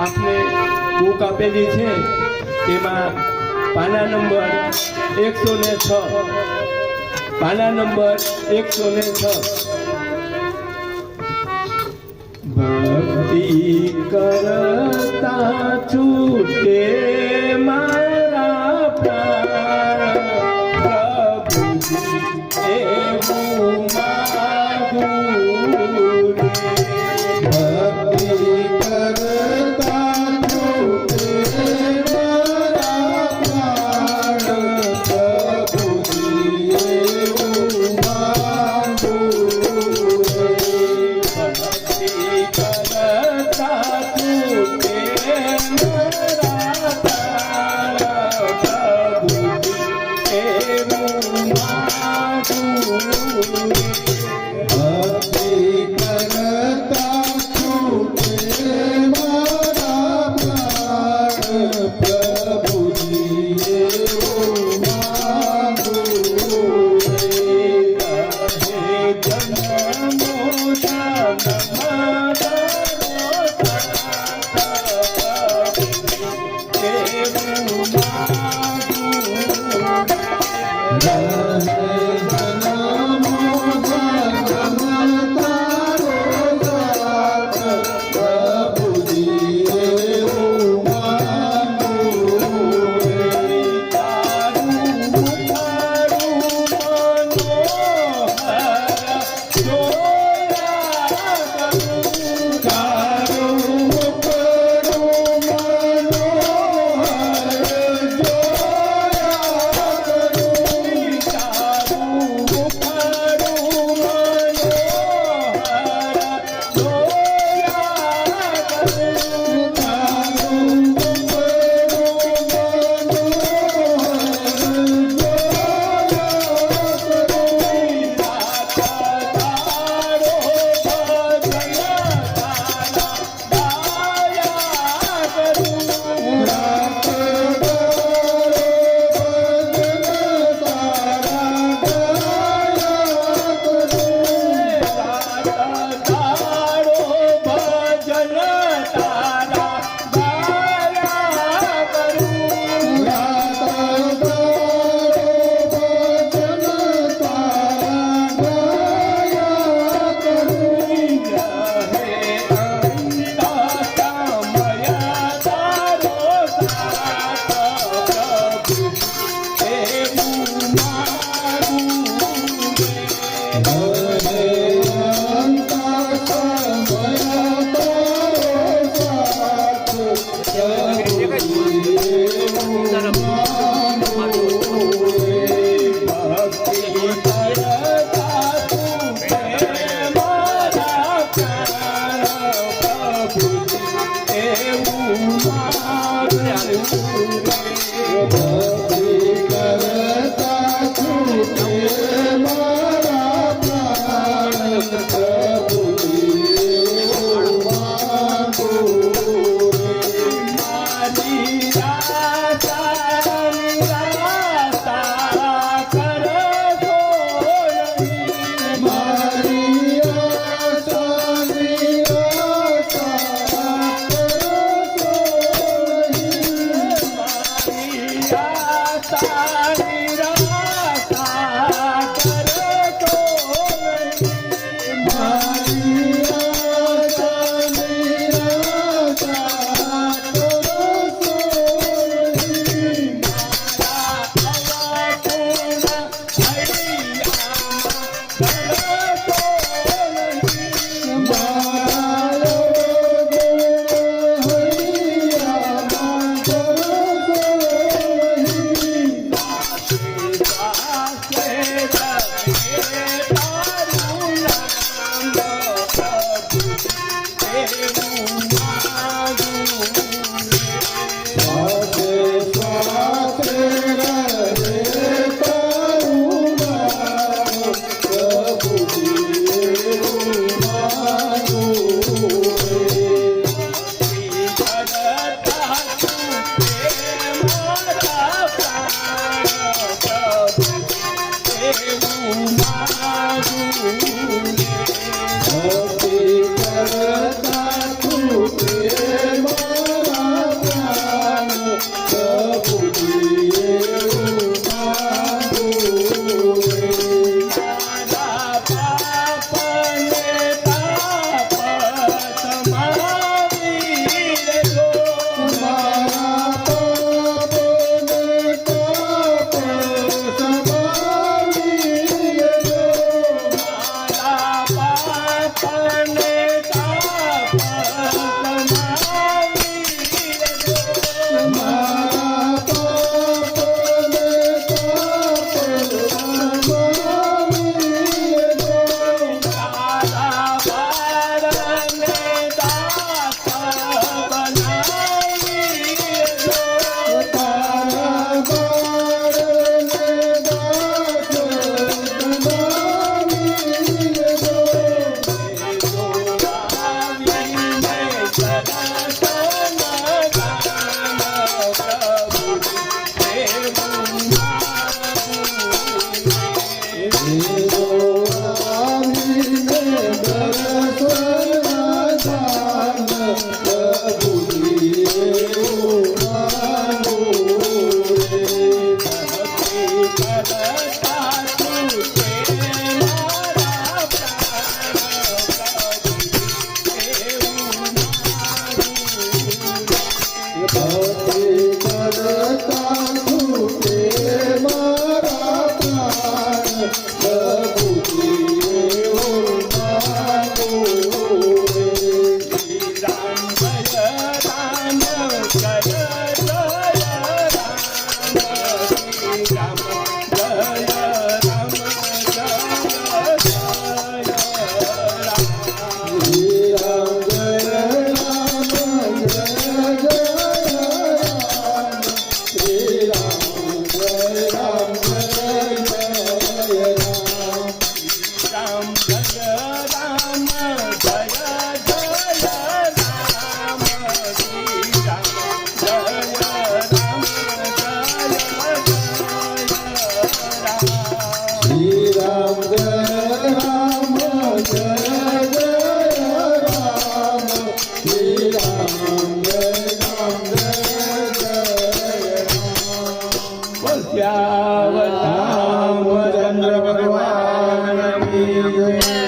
આપને બુક આપેલી છે. તેમાં પાના નંબર એકસો ને છ. પાના નંબર એકસો ને છ. ભક્તિ કરતા છૂટે